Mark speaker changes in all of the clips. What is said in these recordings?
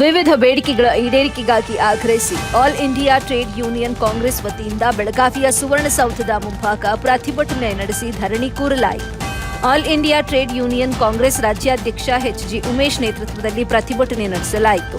Speaker 1: ವಿವಿಧ ಬೇಡಿಕೆಗಳ ಈಡೇರಿಕೆಗಾಗಿ ಆಗ್ರಹಿಸಿ All India Trade Union Congress ವತಿಯಿಂದ ಬೆಳಗಾವಿಯ ಸುವರ್ಣಸೌಧದ ಮುಂಭಾಗ ಪ್ರತಿಭಟನೆ ನಡೆಸಿ ಧರಣಿ ಕೂರಲಾಯಿತು. All India Trade Union Congress ರಾಜ್ಯಾಧ್ಯಕ್ಷ ಎಚ್ಜಿ ಉಮೇಶ್ ನೇತೃತ್ವದಲ್ಲಿ ಪ್ರತಿಭಟನೆ ನಡೆಸಲಾಯಿತು.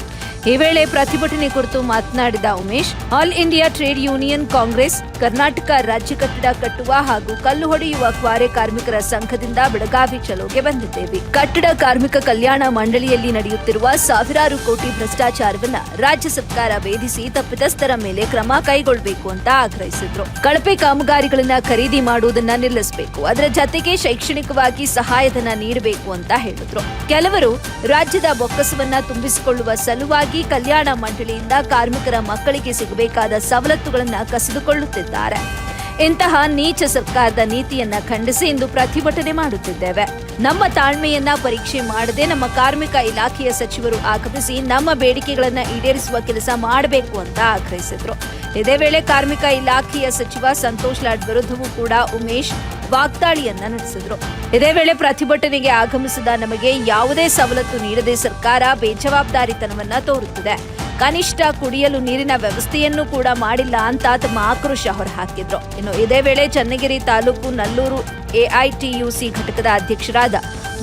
Speaker 1: ಈ ವೇಳೆ ಪ್ರತಿಭಟನೆ ಕುರಿತು ಮಾತನಾಡಿದ Umesh, All India Trade Union Congress, Karnataka ರಾಜ್ಯ ಕಟ್ಟಡ ಕಟ್ಟುವ ಹಾಗೂ ಕಲ್ಲು ಹೊಡೆಯುವ ಕ್ವಾರೆ ಕಾರ್ಮಿಕರ ಸಂಘದಿಂದ ಬೆಳಗಾವಿ ಚಲೋಗೆ ಬಂದಿದ್ದೇವೆ. ಕಟ್ಟಡ ಕಾರ್ಮಿಕ ಕಲ್ಯಾಣ ಮಂಡಳಿಯಲ್ಲಿ ನಡೆಯುತ್ತಿರುವ ಸಾವಿರಾರು ಕೋಟಿ ಭ್ರಷ್ಟಾಚಾರವನ್ನ ರಾಜ್ಯ ಸರ್ಕಾರ ವೇಧಿಸಿ ತಪ್ಪಿತಸ್ಥರ ಮೇಲೆ ಕ್ರಮ ಕೈಗೊಳ್ಳಬೇಕು ಅಂತ ಆಗ್ರಹಿಸಿದ್ರು. ಕಳಪೆ ಕಾಮಗಾರಿಗಳನ್ನ ಖರೀದಿ ಮಾಡುವುದನ್ನ ನಿಲ್ಲಿಸಬೇಕು. ಅದರ ಜತೆಗೆ ಶೈಕ್ಷಣಿಕವಾಗಿ ಸಹಾಯಧನ ನೀಡಬೇಕು ಅಂತ ಹೇಳಿದ್ರು. ಕೆಲವರು ರಾಜ್ಯದ ಬೊಕ್ಕಸವನ್ನ ತುಂಬಿಸಿಕೊಳ್ಳುವ ಸಲುವಾಗಿ ಕಲ್ಯಾಣ ಮಂಡಳಿಯಿಂದ ಕಾರ್ಮಿಕರ ಮಕ್ಕಳಿಗೆ ಸಿಗಬೇಕಾದ ಸವಲತ್ತುಗಳನ್ನು ಕಸಿದುಕೊಳ್ಳುತ್ತಿದ್ದಾರೆ. ಇಂತಹ ನೀಚ ಸರ್ಕಾರದ ನೀತಿಯನ್ನ ಖಂಡಿಸಿ ಇಂದು ಪ್ರತಿಭಟನೆ ಮಾಡುತ್ತಿದ್ದೇವೆ. ನಮ್ಮ ತಾಳ್ಮೆಯನ್ನ ಪರೀಕ್ಷೆ ಮಾಡದೆ ನಮ್ಮ ಕಾರ್ಮಿಕ ಇಲಾಖೆಯ ಸಚಿವರು ಆಗಮಿಸಿ ನಮ್ಮ ಬೇಡಿಕೆಗಳನ್ನ ಈಡೇರಿಸುವ ಕೆಲಸ ಮಾಡಬೇಕು ಅಂತ ಆಗ್ರಹಿಸಿದ್ರು. ಇದೇ ವೇಳೆ ಕಾರ್ಮಿಕ ಇಲಾಖೆಯ ಸಚಿವ ಸಂತೋಷ್ ಲಾಡ್ ವಿರುದ್ಧವೂ ಕೂಡ ಉಮೇಶ್ ವಾಗ್ದಾಳಿಯನ್ನ ನಡೆಸಿದ್ರು. ಇದೇ ವೇಳೆ ಪ್ರತಿಭಟನೆಗೆ ಆಗಮಿಸಿದ ನಮಗೆ ಯಾವುದೇ ಸವಲತ್ತು ನೀಡದೆ ಸರ್ಕಾರ ಬೇಜವಾಬ್ದಾರಿತನವನ್ನ ತೋರುತ್ತಿದೆ. ಕನಿಷ್ಠ ಕುಡಿಯಲು ನೀರಿನ ವ್ಯವಸ್ಥೆಯನ್ನು ಕೂಡ ಮಾಡಿಲ್ಲ ಅಂತ ತಮ್ಮ ಆಕ್ರೋಶ ಹೊರಹಾಕಿದ್ರು. ಇನ್ನು ಇದೇ ವೇಳೆ ಚನ್ನಗಿರಿ ತಾಲೂಕು ನಲ್ಲೂರು ಎಐಟಿಯುಸಿ ಘಟಕದ ಅಧ್ಯಕ್ಷರಾದ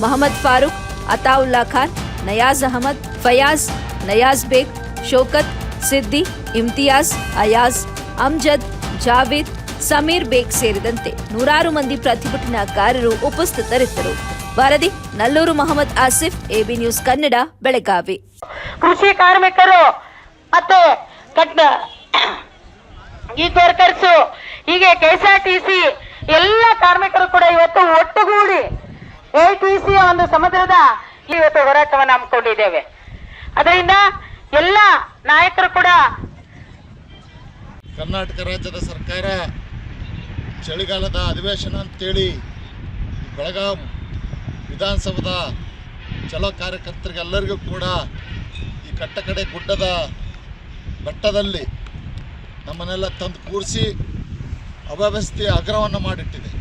Speaker 1: ಮೊಹಮ್ಮದ್ ಫಾರೂಕ್, ಅತಾವುಲ್ಲಾ ಖಾನ್, ನಯಾಜ್ ಅಹಮದ್, ಫಯಾಜ್, ನಯಾಜ್ ಬೇಗ್, ಶೋಕತ್, ಸಿದ್ದಿ, ಇಮ್ತಿಯಾಜ್, ಅಯಾಜ್, ಅಮ್ಜದ್, ಜಾವೇದ್, ಸಮೀರ್ ಬೇಗ್ ಸೇರಿದಂತೆ ನೂರಾರು ಮಂದಿ ಪ್ರತಿಭಟನಾಕಾರರು ಉಪಸ್ಥಿತರಿದ್ದರು. ವರದಿ ನಲ್ಲೂರು ಮೊಹಮ್ಮದ್ ಆಸಿಫ್, ಎಬಿ ನ್ಯೂಸ್ ಕನ್ನಡ, ಬೆಳಗಾವಿ.
Speaker 2: ಕೃಷಿ ಕಾರ್ಮಿಕರು ಮತ್ತೆ ಕಟ್ಟ ಈ ವರ್ಕರ್ಸು ಹೀಗೆ K S R T C ಎಲ್ಲ ಕಾರ್ಮಿಕರು ಕೂಡ ಇವತ್ತು ಒಟ್ಟುಗೂಡಿ ಎ ಟಿ ಸಿ ಒಂದು ಸಮುದ್ರದ ಇವತ್ತು ಹೋರಾಟವನ್ನು ಹಮ್ಮಿಕೊಂಡಿದ್ದೇವೆ. ಅದರಿಂದ ಎಲ್ಲ ನಾಯಕರು ಕೂಡ
Speaker 3: ಕರ್ನಾಟಕ ರಾಜ್ಯದ ಸರ್ಕಾರ ಚಳಿಗಾಲದ ಅಧಿವೇಶನ ಅಂತೇಳಿ ಬೆಳಗಾಂ ವಿಧಾನಸೌಧ ಚಲೋ ಕಾರ್ಯಕರ್ತರಿಗೆ ಎಲ್ಲರಿಗೂ ಕೂಡ ಈ ಕಟ್ಟಕಡೆ ಗುಡ್ಡದ ಬೆಟ್ಟದಲ್ಲಿ ನಮ್ಮನ್ನೆಲ್ಲ ತಂದು ಕೂರಿಸಿ ಅವ್ಯವಸ್ಥೆಯ ಅಗ್ರವನ್ನು ಮಾಡಿಟ್ಟಿದೆ.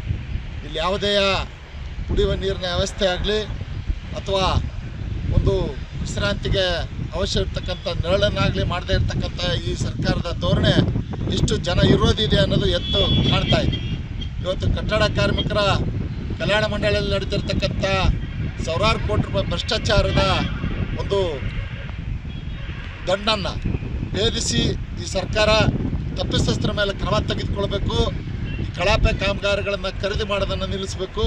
Speaker 3: ಇಲ್ಲಿ ಯಾವುದೇ ಕುಡಿಯುವ ನೀರಿನ ವ್ಯವಸ್ಥೆ ಆಗಲಿ ಅಥವಾ ಒಂದು ವಿಶ್ರಾಂತಿಗೆ ಅವಶ್ಯ ಇರ್ತಕ್ಕಂಥ ನೆರಳನ್ನಾಗಲಿ ಮಾಡದೇ ಇರತಕ್ಕಂಥ ಈ ಸರ್ಕಾರದ ಧೋರಣೆ ಎಷ್ಟು ಜನ ಇರೋದಿದೆ ಅನ್ನೋದು ಎತ್ತು ಕಾಣ್ತಾ ಇದೆ. ಇವತ್ತು ಕಟ್ಟಡ ಕಾರ್ಮಿಕರ ಕಲ್ಯಾಣ ಮಂಡಳಿಯಲ್ಲಿ ನಡೆದಿರ್ತಕ್ಕಂಥ ಸಾವಿರಾರು ಕೋಟಿ ರೂಪಾಯಿ ಭ್ರಷ್ಟಾಚಾರದ ಒಂದು ದಂಡನ್ನು ಭೇದಿಸಿ ಈ ಸರ್ಕಾರ ತಪ್ಪಿತಸ್ಥರ ಮೇಲೆ ಕ್ರಮ ತೆಗೆದುಕೊಳ್ಬೇಕು, ಈ ಕಳಪೆ ಕಾಮಗಾರಿಗಳನ್ನು ಖರೀದಿ ಮಾಡೋದನ್ನು ನಿಲ್ಲಿಸಬೇಕು.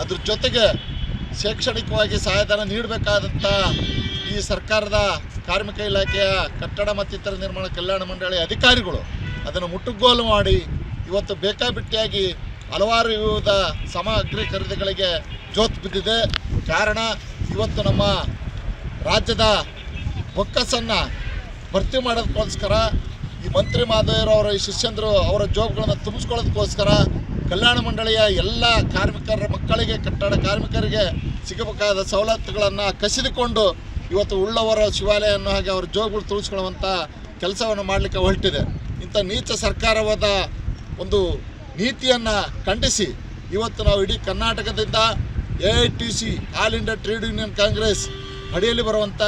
Speaker 3: ಅದ್ರ ಜೊತೆಗೆ ಶೈಕ್ಷಣಿಕವಾಗಿ ಸಹಾಯಧನ ನೀಡಬೇಕಾದಂಥ ಈ ಸರ್ಕಾರದ ಕಾರ್ಮಿಕ ಇಲಾಖೆಯ ಕಟ್ಟಡ ಮತ್ತಿತರ ನಿರ್ಮಾಣ ಕಲ್ಯಾಣ ಮಂಡಳಿ ಅಧಿಕಾರಿಗಳು ಅದನ್ನು ಮುಟ್ಟುಗೋಲು ಮಾಡಿ ಇವತ್ತು ಬೇಕಾಬಿಟ್ಟಿಯಾಗಿ ಹಲವಾರು ವಿವಿಧ ಸಮಗ್ರಿ ಖರೀದಿಗಳಿಗೆ ಜೋತ್ ಬಿದ್ದಿದೆ. ಕಾರಣ, ಇವತ್ತು ನಮ್ಮ ರಾಜ್ಯದ ಬೊಕ್ಕಸನ್ನು ಭರ್ತಿ ಮಾಡೋದಕ್ಕೋಸ್ಕರ ಈ ಮಂತ್ರಿ ಮಾಧವರವರ ಈ ಶಿಷ್ಯಂದರು ಅವರ ಜೋಬ್ಗಳನ್ನು ತುಂಬಿಸ್ಕೊಳ್ಳೋದಕ್ಕೋಸ್ಕರ ಕಲ್ಯಾಣ ಮಂಡಳಿಯ ಎಲ್ಲ ಕಾರ್ಮಿಕರ ಮಕ್ಕಳಿಗೆ, ಕಟ್ಟಡ ಕಾರ್ಮಿಕರಿಗೆ ಸಿಗಬೇಕಾದ ಸವಲತ್ತುಗಳನ್ನು ಕಸಿದುಕೊಂಡು ಇವತ್ತು ಉಳ್ಳವರ ಶಿವಾಲಯ ಅನ್ನೋ ಹಾಗೆ ಅವರ ಜೋಬ್ಗಳು ತುಳಿಸ್ಕೊಳ್ಳುವಂಥ ಕೆಲಸವನ್ನು ಮಾಡಲಿಕ್ಕೆ ಹೊರಟಿದೆ. ಇಂಥ ನೀಚ ಸರ್ಕಾರವಾದ ಒಂದು ನೀತಿಯನ್ನು ಖಂಡಿಸಿ ಇವತ್ತು ನಾವು ಇಡೀ ಕರ್ನಾಟಕದಿಂದ A I T C, All India Trade Union Congress ಅಡಿಯಲ್ಲಿ ಬರುವಂಥ